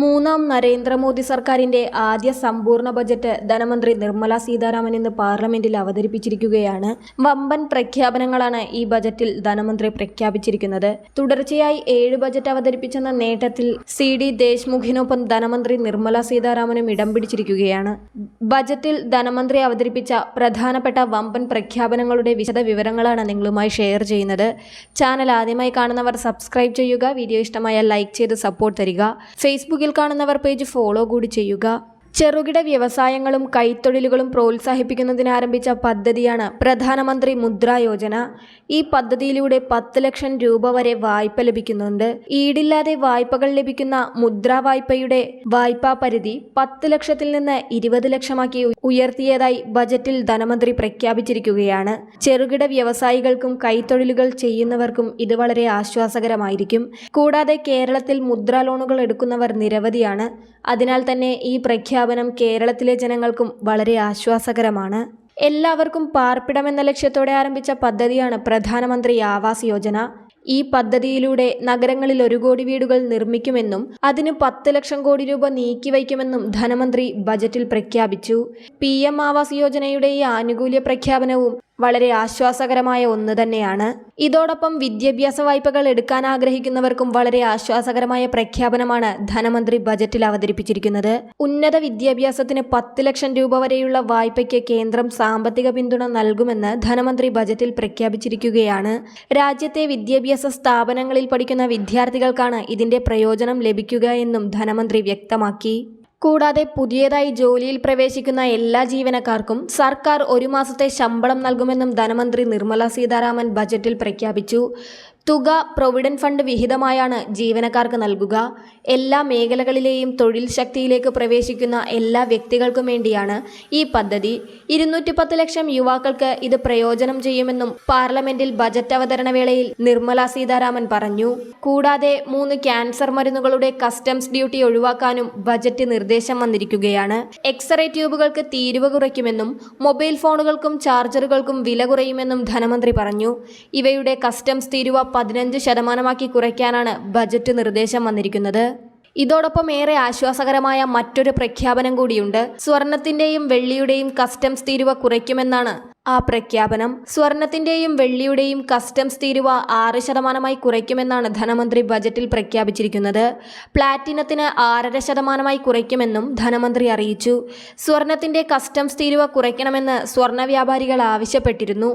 മൂന്നാം നരേന്ദ്രമോദി സർക്കാരിന്റെ ആദ്യ സമ്പൂർണ ബജറ്റ് ധനമന്ത്രി നിർമ്മല സീതാരാമൻ ഇന്ന് പാർലമെന്റിൽ അവതരിപ്പിച്ചിരിക്കുകയാണ്. വമ്പൻ പ്രഖ്യാപനങ്ങളാണ് ഈ ബജറ്റിൽ ധനമന്ത്രി പ്രഖ്യാപിച്ചിരിക്കുന്നത്. തുടർച്ചയായി ഏഴ് ബജറ്റ് അവതരിപ്പിച്ചെന്ന നേട്ടത്തിൽ സി ഡി ദേശ്മുഖിനൊപ്പം ധനമന്ത്രി നിർമ്മല സീതാരാമനും ഇടം പിടിച്ചിരിക്കുകയാണ്. ബജറ്റിൽ ധനമന്ത്രി അവതരിപ്പിച്ച പ്രധാനപ്പെട്ട വമ്പൻ പ്രഖ്യാപനങ്ങളുടെ വിശദ വിവരങ്ങളാണ് നിങ്ങളുമായി ഷെയർ ചെയ്യുന്നത്. ചാനൽ ആദ്യമായി കാണുന്നവർ സബ്സ്ക്രൈബ് ചെയ്യുക വീഡിയോ ഇഷ്ടമായാൽ ലൈക്ക് ചെയ്ത് സപ്പോർട്ട് തരിക. ഫേസ്ബുക്കിൽ കാണുന്നവർ പേജ് ഫോളോ കൂടി ചെയ്യുക. ചെറുകിട വ്യവസായങ്ങളും കൈത്തൊഴിലുകളും പ്രോത്സാഹിപ്പിക്കുന്നതിന് ആരംഭിച്ച പദ്ധതിയാണ് പ്രധാനമന്ത്രി മുദ്ര യോജന. ഈ പദ്ധതിയിലൂടെ പത്ത് ലക്ഷം രൂപ വരെ വായ്പ ലഭിക്കുന്നുണ്ട്. ഈടില്ലാതെ വായ്പകൾ ലഭിക്കുന്ന മുദ്ര വായ്പയുടെ വായ്പാ പരിധി പത്ത് ലക്ഷത്തിൽ നിന്ന് ഇരുപത് ലക്ഷമാക്കി ഉയർത്തിയതായി ബജറ്റിൽ ധനമന്ത്രി പ്രഖ്യാപിച്ചിരിക്കുകയാണ്. ചെറുകിട വ്യവസായികൾക്കും കൈത്തൊഴിലുകൾ ചെയ്യുന്നവർക്കും ഇത് വളരെ ആശ്വാസകരമായിരിക്കും. കൂടാതെ കേരളത്തിൽ മുദ്ര ലോണുകൾ എടുക്കുന്നവർ നിരവധിയാണ്. അതിനാൽ തന്നെ ഈ പ്രഖ്യാപനം കേരളത്തിലെ ജനങ്ങൾക്കും വളരെ ആശ്വാസകരമാണ്. എല്ലാവർക്കും പാർപ്പിടമെന്ന ലക്ഷ്യത്തോടെ ആരംഭിച്ച പദ്ധതിയാണ് പ്രധാനമന്ത്രി ആവാസ് യോജന. ഈ പദ്ധതിയിലൂടെ നഗരങ്ങളിൽ ഒരു കോടി വീടുകൾ നിർമ്മിക്കുമെന്നും അതിന് പത്ത് ലക്ഷം കോടി രൂപ നീക്കിവയ്ക്കുമെന്നും ധനമന്ത്രി ബജറ്റിൽ പ്രഖ്യാപിച്ചു. പി എം ആവാസ് യോജനയുടെ ഈ ആനുകൂല്യ പ്രഖ്യാപനവും വളരെ ആശ്വാസകരമായ ഒന്ന് തന്നെയാണ്. ഇതോടൊപ്പം വിദ്യാഭ്യാസ വായ്പകൾ എടുക്കാൻ ആഗ്രഹിക്കുന്നവർക്കും വളരെ ആശ്വാസകരമായ പ്രഖ്യാപനമാണ് ധനമന്ത്രി ബജറ്റിൽ അവതരിപ്പിച്ചിരിക്കുന്നത്. ഉന്നത വിദ്യാഭ്യാസത്തിന് പത്ത് ലക്ഷം രൂപ വരെയുള്ള വായ്പയ്ക്ക് കേന്ദ്രം സാമ്പത്തിക പിന്തുണ നൽകുമെന്ന് ധനമന്ത്രി ബജറ്റിൽ പ്രഖ്യാപിച്ചിരിക്കുകയാണ്. രാജ്യത്തെ വിദ്യാഭ്യാസ സ്ഥാപനങ്ങളിൽ പഠിക്കുന്ന വിദ്യാർത്ഥികൾക്കാണ് ഇതിന്റെ പ്രയോജനം ലഭിക്കുക എന്നും ധനമന്ത്രി വ്യക്തമാക്കി. കൂടാതെ പുതിയതായി ജോലിയിൽ പ്രവേശിക്കുന്ന എല്ലാ ജീവനക്കാർക്കും സർക്കാർ ഒരു മാസത്തെ ശമ്പളം നൽകുമെന്നും ധനമന്ത്രി നിർമ്മല സീതാരാമൻ ബജറ്റിൽ പ്രഖ്യാപിച്ചു. തുക പ്രൊവിഡന്റ് ഫണ്ട് വിഹിതമായാണ് ജീവനക്കാർക്ക് നൽകുക. എല്ലാ മേഖലകളിലെയും തൊഴിൽ ശക്തിയിലേക്ക് പ്രവേശിക്കുന്ന എല്ലാ വ്യക്തികൾക്കും വേണ്ടിയാണ് ഈ പദ്ധതി. ഇരുന്നൂറ്റി പത്ത് ലക്ഷം യുവാക്കൾക്ക് ഇത് പ്രയോജനം ചെയ്യുമെന്നും പാർലമെന്റിൽ ബജറ്റ് അവതരണ വേളയിൽ നിർമ്മല സീതാരാമൻ പറഞ്ഞു. കൂടാതെ മൂന്ന് ക്യാൻസർ മരുന്നുകളുടെ കസ്റ്റംസ് ഡ്യൂട്ടി ഒഴിവാക്കാനും ബജറ്റ് നിർദ്ദേശം വന്നിരിക്കുകയാണ്. എക്സ്റേ ട്യൂബുകൾക്ക് തീരുവ കുറയ്ക്കുമെന്നും മൊബൈൽ ഫോണുകൾക്കും ചാർജറുകൾക്കും വില കുറയുമെന്നും ധനമന്ത്രി പറഞ്ഞു. ഇവയുടെ കസ്റ്റംസ് തീരുവ പതിനഞ്ച് ശതമാനമാക്കി കുറയ്ക്കാനാണ് ബജറ്റ് നിർദ്ദേശം വന്നിരിക്കുന്നത്. ഇതോടൊപ്പം ഏറെ ആശ്വാസകരമായ മറ്റൊരു പ്രഖ്യാപനം കൂടിയുണ്ട്. സ്വർണത്തിന്റെയും വെള്ളിയുടെയും കസ്റ്റംസ് തീരുവ കുറയ്ക്കുമെന്നാണ് ആ പ്രഖ്യാപനം. സ്വർണത്തിന്റെയും വെള്ളിയുടെയും കസ്റ്റംസ് തീരുവ ആറ് ശതമാനമായി കുറയ്ക്കുമെന്നാണ് ധനമന്ത്രി ബജറ്റിൽ പ്രഖ്യാപിച്ചിരിക്കുന്നത്. പ്ലാറ്റിനത്തിന് ആറര ശതമാനമായി കുറയ്ക്കുമെന്നും ധനമന്ത്രി അറിയിച്ചു. സ്വർണത്തിന്റെ കസ്റ്റംസ് തീരുവ കുറയ്ക്കണമെന്ന് സ്വർണ വ്യാപാരികൾ ആവശ്യപ്പെട്ടിരുന്നു.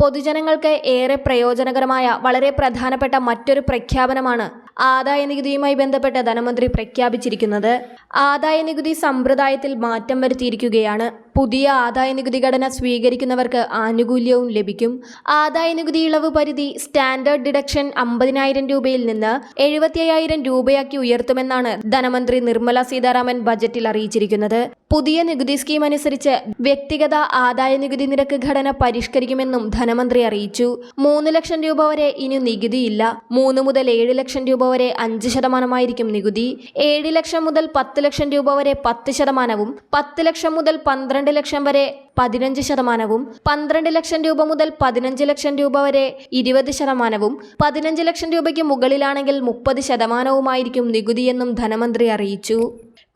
പൊതുജനങ്ങൾക്ക് ഏറെ പ്രയോജനകരമായ വളരെ പ്രധാനപ്പെട്ട മറ്റൊരു പ്രഖ്യാപനമാണ് ആദായ നികുതിയുമായി ബന്ധപ്പെട്ട് ധനമന്ത്രി പ്രഖ്യാപിച്ചിരിക്കുന്നത്. ആദായ നികുതി സമ്പ്രദായത്തിൽ മാറ്റം വരുത്തിയിരിക്കുകയാണ്. പുതിയ ആദായ നികുതി ഘടന സ്വീകരിക്കുന്നവർക്ക് ആനുകൂല്യവും ലഭിക്കും. ആദായ നികുതി ഇളവ് പരിധി സ്റ്റാൻഡേർഡ് ഡിഡക്ഷൻ അമ്പതിനായിരം രൂപയിൽ നിന്ന് എഴുപത്തി അയ്യായിരം രൂപയാക്കി ഉയർത്തുമെന്നാണ് ധനമന്ത്രി നിർമ്മല സീതാരാമൻ ബജറ്റിൽ അറിയിച്ചിരിക്കുന്നത്. പുതിയ നികുതി സ്കീം അനുസരിച്ച് വ്യക്തിഗത ആദായ നികുതി നിരക്ക് ഘടന പരിഷ്കരിക്കുമെന്നും ധനമന്ത്രി അറിയിച്ചു. മൂന്ന് ലക്ഷം രൂപ വരെ ഇനി നികുതിയില്ല. മൂന്ന് മുതൽ ഏഴ് ലക്ഷം രൂപ വരെ അഞ്ച് ശതമാനമായിരിക്കും നികുതി. ഏഴ് ലക്ഷം മുതൽ പത്ത് ലക്ഷം രൂപ വരെ പത്ത് ശതമാനവും പത്ത് ലക്ഷം മുതൽ പന്ത്രണ്ട് ലക്ഷം വരെ പതിനഞ്ച് ശതമാനവും പന്ത്രണ്ട് ലക്ഷം രൂപ മുതൽ പതിനഞ്ച് ലക്ഷം രൂപ വരെ ഇരുപത് ശതമാനവും പതിനഞ്ച് ലക്ഷം രൂപയ്ക്ക് മുകളിലാണെങ്കിൽ മുപ്പത് ശതമാനവുമായിരിക്കും നികുതിയെന്നും ധനമന്ത്രി അറിയിച്ചു.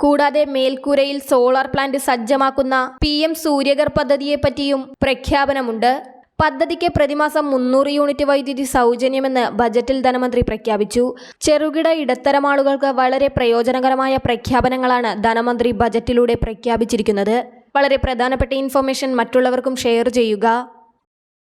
കൂടാതെ മേൽക്കൂരയിൽ സോളാർ പ്ലാന്റ് സജ്ജമാക്കുന്ന പി എം സൂര്യഗർ പദ്ധതിയെപ്പറ്റിയും പ്രഖ്യാപനമുണ്ട്. പദ്ധതിക്ക് പ്രതിമാസം മുന്നൂറ് യൂണിറ്റ് വൈദ്യുതി സൗജന്യമെന്ന് ബജറ്റിൽ ധനമന്ത്രി പ്രഖ്യാപിച്ചു. ചെറുകിട ഇടത്തരം ആളുകൾക്ക് വളരെ പ്രയോജനകരമായ പ്രഖ്യാപനങ്ങളാണ് ധനമന്ത്രി ബജറ്റിലൂടെ പ്രഖ്യാപിച്ചിരിക്കുന്നത്. വളരെ പ്രധാനപ്പെട്ട ഇൻഫർമേഷൻ മറ്റുള്ളവർക്കും ഷെയർ ചെയ്യുക.